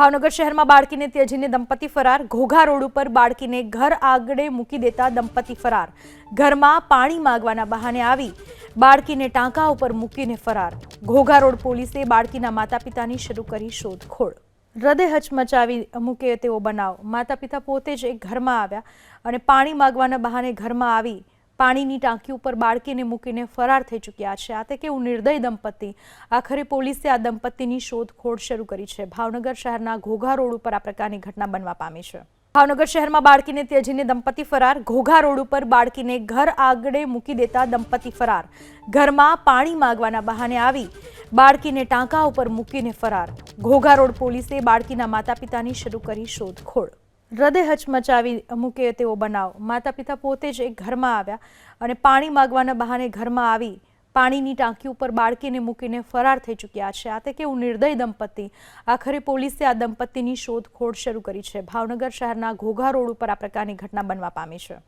ભાવનગર શહેરમાં બાળકીને ત્યજીને દંપતી ફરાર. ઘોઘા રોડ ઉપર બાળકીને ઘર આગળ મૂકી દેતા દંપતી ફરાર. ઘરમાં પાણી માગવાના બહાને આવી બાળકીને ટાંકા ઉપર મૂકીને ફરાર. ઘોઘા રોડ પોલીસે બાળકીના માતા પિતાની શરૂ કરી શોધખોળ. હૃદય હચમચાવી મૂકે તેવો બનાવ. માતા પિતા પોતે જ એક ઘરમાં આવ્યા અને પાણી માગવાના બહાને ઘરમાં આવી પાણીની ટાંકી ઉપર બાળકીને મૂકીને ફરાર થઈ ચૂક્યા છે. આ તે કેવું નિર્દય દંપતી. આખરે પોલીસે આ દંપતીની શોધખોળ શરૂ કરી છે. ભાવનગર શહેરના ઘોઘા રોડ ઉપર આ પ્રકારની ઘટના બનવા પામી છે. ભાવનગર શહેરમાં બાળકીને ત્યજીને દંપતી ફરાર. ઘોઘા રોડ ઉપર બાળકીને ઘર આગળ મૂકી દેતા દંપતી ફરાર. ઘરમાં પાણી માંગવાના બહાને આવી બાળકીને ટાંકા ઉપર મૂકીને ફરાર. ઘોઘા રોડ પોલીસે બાળકીના માતા પિતાની શરૂ કરી શોધખોળ. હૃદય હચમચાવી મૂકે તેવો બનાવ. માતા પિતા પોતે જ એક ઘરમાં આવ્યા અને પાણી માગવાના બહાને ઘરમાં આવી પાણીની ટાંકી ઉપર બાળકીને મૂકીને ફરાર થઈ ચૂક્યા છે. આ તે કેવું નિર્દય દંપતી. આખરે પોલીસે આ દંપતીની શોધખોળ શરૂ કરી છે. ભાવનગર શહેરના ઘોઘા રોડ ઉપર આ પ્રકારની ઘટના બનવા પામી છે.